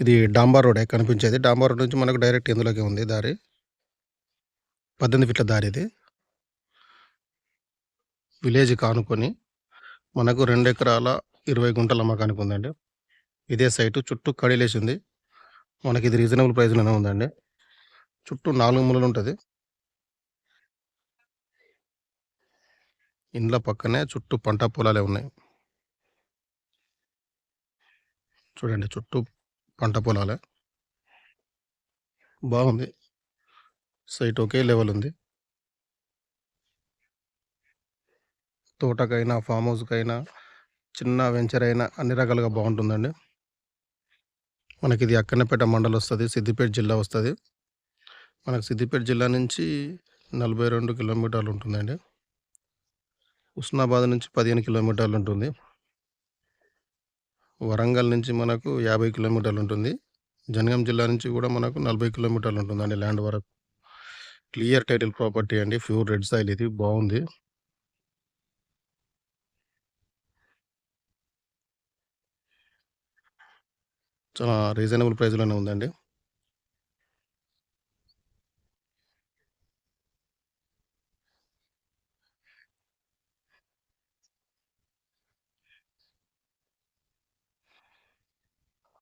ఇది డాంబర్ రోడే కనిపించేది. డాంబర్ రోడ్ నుంచి మనకు డైరెక్ట్ ఇందులోకి ఉంది దారి. 18 ఫీట్ల దారి ఇది. విలేజ్ కానుకొని మనకు రెండు ఎకరాల 20 గుంటల అమ్మకానికి ఉందండి. ఇదే సైటు చుట్టూ కడిలేసింది. మనకి ఇది రీజనబుల్ ప్రైస్‌లోనే ఉందండి. చుట్టూ నాలుగు మూలలు ఉంటుంది ఇండ్ల పక్కనే చుట్టూ పంట పొలాలే ఉన్నాయి. చూడండి చుట్టూ పంట పొలాలే. బాగుంది. సైట్ ఒకే లెవెల్ ఉంది. తోటకైనా, ఫామ్ హౌస్‌కైనా, చిన్న వెంచర్ అయినా అన్ని రకాలుగా బాగుంటుందండి. మనకిది అక్కనపేట మండలం వస్తుంది సిద్దిపేట జిల్లా వస్తుంది మనకు సిద్దిపేట జిల్లా నుంచి 42 కిలోమీటర్లు ఉంటుందండి. హుస్నాబాద్ నుంచి 15 కిలోమీటర్లు ఉంటుంది. వరంగల్ నుంచి మనకు 50 కిలోమీటర్లు ఉంటుంది. జనగాం జిల్లా నుంచి కూడా మనకు 40 కిలోమీటర్లు ఉంటుందండి ల్యాండ్ వరకు. క్లియర్ టైటిల్ ప్రాపర్టీ అండి. ప్యూర్ రెడ్ సాయిల్ ఇది బాగుంది. చాలా రీజనబుల్ ప్రైస్‌లోనే ఉందండి.